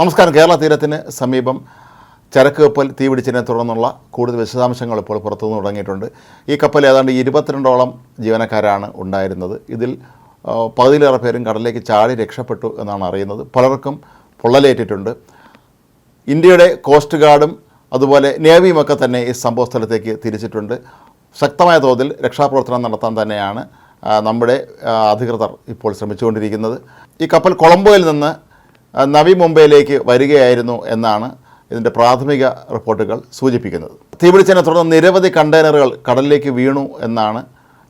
നമസ്കാരം. കേരള തീരത്തിന് സമീപം ചരക്ക് കപ്പൽ തീപിടിച്ചതിനെ തുടർന്നുള്ള കൂടുതൽ വിശദാംശങ്ങൾ ഇപ്പോൾ പുറത്തുനിന്ന് തുടങ്ങിയിട്ടുണ്ട്. ഈ കപ്പൽ ഏതാണ്ട് ഇരുപത്തിരണ്ടോളം ജീവനക്കാരാണ് ഉണ്ടായിരുന്നത്. ഇതിൽ പകുതിയിലേറെ പേരും കടലിലേക്ക് ചാടി രക്ഷപ്പെട്ടു എന്നാണ് അറിയുന്നത്. പലർക്കും പൊള്ളലേറ്റിട്ടുണ്ട്. ഇന്ത്യയുടെ കോസ്റ്റ് ഗാർഡും അതുപോലെ നേവിയുമൊക്കെ തന്നെ ഈ സംഭവ സ്ഥലത്തേക്ക് തിരിച്ചിട്ടുണ്ട്. ശക്തമായ തോതിൽ രക്ഷാപ്രവർത്തനം നടത്താൻ തന്നെയാണ് നമ്മുടെ അധികൃതർ ഇപ്പോൾ ശ്രമിച്ചുകൊണ്ടിരിക്കുന്നത്. ഈ കപ്പൽ കൊളംബോയിൽ നിന്ന് നവി മുംബൈയിലേക്ക് വരികയായിരുന്നു എന്നാണ് ഇതിന്റെ പ്രാഥമിക റിപ്പോർട്ടുകൾ സൂചിപ്പിക്കുന്നത്. തീപിടിച്ചതിനെ തുടർന്ന് നിരവധി കണ്ടെയ്നറുകൾ കടലിലേക്ക് വീണു എന്നാണ്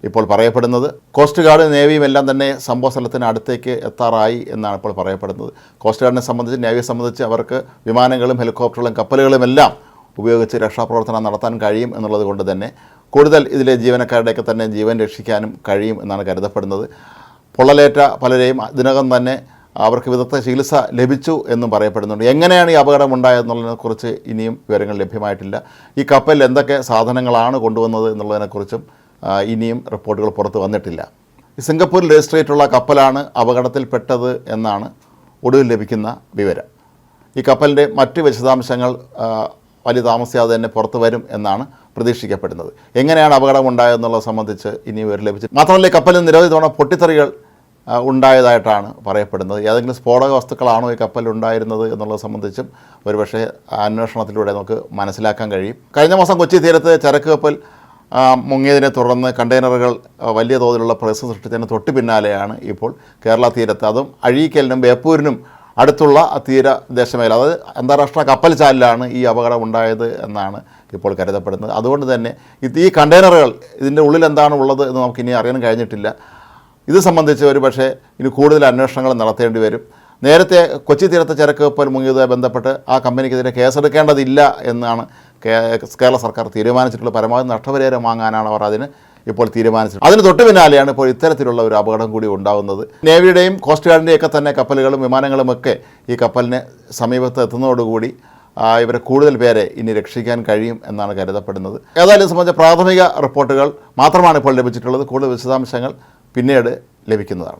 ഇപ്പോൾ പറയപ്പെടുന്നത്. കോസ്റ്റ് ഗാർഡ് നേവിയും എല്ലാം തന്നെ സംഭവ സ്ഥലത്തിന് അടുത്തേക്ക് എത്താറായി എന്നാണ് ഇപ്പോൾ പറയപ്പെടുന്നത്. കോസ്റ്റ് ഗാർഡിനെ സംബന്ധിച്ച് നേവിയെ സംബന്ധിച്ച് അവർക്ക് വിമാനങ്ങളും ഹെലികോപ്റ്ററുകളും കപ്പലുകളും എല്ലാം ഉപയോഗിച്ച് രക്ഷാപ്രവർത്തനം നടത്താൻ കഴിയും എന്നുള്ളത് കൊണ്ട് തന്നെ കൂടുതൽ ഇതിലെ ജീവനക്കാരുടെയൊക്കെ തന്നെ ജീവൻ രക്ഷിക്കാനും കഴിയും എന്നാണ് കരുതപ്പെടുന്നത്. പൊള്ളലേറ്റ പലരെയും ഇതിനകം തന്നെ അവർക്ക് വിദഗ്ധ ചികിത്സ ലഭിച്ചു എന്നും പറയപ്പെടുന്നുണ്ട്. എങ്ങനെയാണ് ഈ അപകടം ഉണ്ടായതെന്നുള്ളതിനെക്കുറിച്ച് ഇനിയും വിവരങ്ങൾ ലഭ്യമായിട്ടില്ല. ഈ കപ്പലിൽ എന്തൊക്കെ സാധനങ്ങളാണ് കൊണ്ടുവന്നത് എന്നുള്ളതിനെക്കുറിച്ചും ഇനിയും റിപ്പോർട്ടുകൾ പുറത്ത് വന്നിട്ടില്ല. സിംഗപ്പൂരിൽ ചെയ്തിട്ടുള്ള കപ്പലാണ് അപകടത്തിൽപ്പെട്ടത് എന്നാണ് ഒടുവിൽ ലഭിക്കുന്ന വിവരം. ഈ കപ്പലിന്റെ മറ്റ് വിശദാംശങ്ങൾ വലിയ താമസിയാതെ തന്നെ പുറത്തു വരും എന്നാണ് പ്രതീക്ഷിക്കപ്പെടുന്നത്. എങ്ങനെയാണ് അപകടം ഉണ്ടായതെന്നുള്ളത് സംബന്ധിച്ച് ഇനി വിവരം ലഭിച്ചു മാത്രമല്ല കപ്പലിൽ നിരവധി തവണ പൊട്ടിത്തെറികൾ ഉണ്ടായതായിട്ടാണ് പറയപ്പെടുന്നത്. ഏതെങ്കിലും സ്ഫോടക വസ്തുക്കളാണോ ഈ കപ്പലിൽ ഉണ്ടായിരുന്നത് എന്നുള്ളത് സംബന്ധിച്ചും ഒരുപക്ഷെ അന്വേഷണത്തിലൂടെ നമുക്ക് മനസ്സിലാക്കാൻ കഴിയും. കഴിഞ്ഞ മാസം കൊച്ചി തീരത്ത് ചരക്ക് കപ്പൽ മുങ്ങിയതിനെ തുടർന്ന് കണ്ടെയ്നറുകൾ വലിയ തോതിലുള്ള പ്രസ് സൃഷ്ടിച്ചതിന് തൊട്ട് പിന്നാലെയാണ് ഇപ്പോൾ കേരള തീരത്ത്. അതും അഴീക്കലിനും ബേപ്പൂരിനും അടുത്തുള്ള തീരദേശ മേഖല അതായത് അന്താരാഷ്ട്ര കപ്പൽ ചാലിലാണ് ഈ അപകടം ഉണ്ടായത് എന്നാണ് ഇപ്പോൾ കരുതപ്പെടുന്നത്. അതുകൊണ്ട് തന്നെ ഈ കണ്ടെയ്നറുകൾ ഇതിന്റെ ഉള്ളിൽ എന്താണ് ഉള്ളത് എന്ന് നമുക്കിനി അറിയാൻ കഴിഞ്ഞിട്ടില്ല. ഇത് സംബന്ധിച്ച് ഒരു പക്ഷേ ഇനി കൂടുതൽ അന്വേഷണങ്ങൾ നടത്തേണ്ടി വരും. നേരത്തെ കൊച്ചി തീരത്തെ ചരക്ക് കപ്പൽ മുങ്ങിയതുമായി ബന്ധപ്പെട്ട് ആ കമ്പനിക്കെതിരെ കേസെടുക്കേണ്ടതില്ല എന്നാണ് കേരള സർക്കാർ തീരുമാനിച്ചിട്ടുള്ള പരമാവധി നഷ്ടപരിഹാരം വാങ്ങാനാണ് അവർ അതിന് ഇപ്പോൾ തീരുമാനിച്ചത്. അതിന് തൊട്ട് പിന്നാലെയാണ് ഇപ്പോൾ ഇത്തരത്തിലുള്ള ഒരു അപകടം കൂടി ഉണ്ടാകുന്നത്. നേവിയുടെയും കോസ്റ്റ് ഗാർഡിന്റെയും ഒക്കെ തന്നെ കപ്പലുകളും വിമാനങ്ങളുമൊക്കെ ഈ കപ്പലിന് സമീപത്ത് എത്തുന്നതോടുകൂടി ഇവരെ കൂടുതൽ പേരെ ഇനി രക്ഷിക്കാൻ കഴിയും എന്നാണ് കരുതപ്പെടുന്നത്. ഏതായാലും സംബന്ധിച്ച പ്രാഥമിക റിപ്പോർട്ടുകൾ മാത്രമാണ് ഇപ്പോൾ ലഭിച്ചിട്ടുള്ളത്. കൂടുതൽ വിശദാംശങ്ങൾ പിന്നീട് ലഭിക്കുന്നതാണ്.